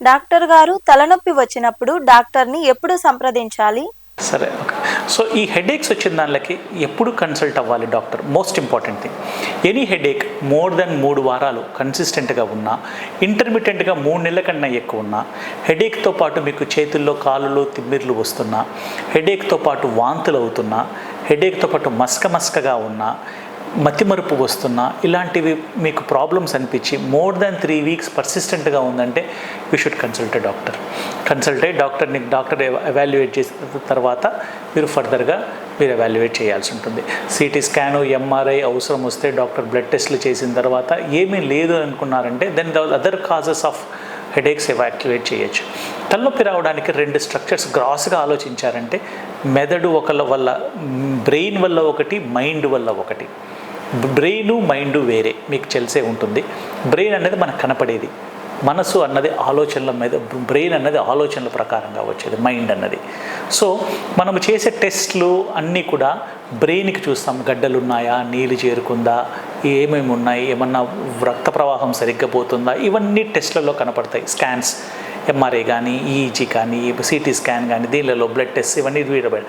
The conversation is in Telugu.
డాక్టర్ గారు తలనొప్పి వచ్చినప్పుడు డాక్టర్ని ఎప్పుడు సంప్రదించాలి? సరే ఓకే. సో ఈ హెడేక్స్ వచ్చిన దానిలకి ఎప్పుడు కన్సల్ట్ అవ్వాలి doctor? Most important thing any headache more than మూడు వారాలు కన్సిస్టెంట్గా ఉన్నా ఇంటర్మీడియట్గా మూడు నెలల కన్నా ఎక్కువ ఉన్నా హెడేక్తో పాటు మీకు చేతుల్లో కాళ్ళలో తిమ్మిర్లు వస్తున్నా హెడేక్తో పాటు వాంతులు అవుతున్నా హెడేక్తో పాటు మస్క మస్కగా ఉన్నా మతిమరుపు వస్తున్నా ఇలాంటివి మీకు ప్రాబ్లమ్స్ అనిపించి మోర్ దాన్ త్రీ వీక్స్ పర్సిస్టెంట్గా ఉందంటే you should consult doctor consult అయ్యి డాక్టర్ని డాక్టర్ ఎవాల్యుయేట్ చేసిన తర్వాత మీరు ఫర్దర్గా మీరు ఎవాల్యుయేట్ చేయాల్సి ఉంటుంది. సిటీ స్కాను ఎంఆర్ఐ అవసరం వస్తే డాక్టర్ బ్లడ్ టెస్ట్లు చేసిన తర్వాత ఏమీ లేదు అనుకున్నారంటే then the other causes of headaches evaluate చేయొచ్చు. తలనొప్పి రావడానికి రెండు స్ట్రక్చర్స్ గ్రాస్గా ఆలోచించారంటే మెదడు ఒకళ్ళ వల్ల బ్రెయిన్ వల్ల ఒకటి మైండ్ వల్ల ఒకటి. బ్రెయిన్ మైండ్ వేరే మీకు తెలిసే ఉంటుంది. బ్రెయిన్ అనేది మనకు కనపడేది. మనసు అన్నది ఆలోచనల మీద బ్రెయిన్ అన్నది ఆలోచనల ప్రకారంగా వచ్చేది మైండ్ అన్నది. సో మనము చేసే టెస్ట్లు అన్నీ కూడా బ్రెయిన్కి చూస్తాం. గడ్డలు ఉన్నాయా నీళ్ళు చేరుకుందా ఏమేమి ఉన్నాయి ఏమన్నా రక్త ప్రవాహం సరిగ్గా పోతుందా? ఇవన్నీ టెస్ట్లలో కనపడతాయి. స్కాన్స్ ఎంఆర్ఐ కానీ ఈఈజీ కానీ సిటీ స్కాన్ కానీ దీనిలలో బ్లడ్ టెస్ట్ ఇవన్నీ వీడబడి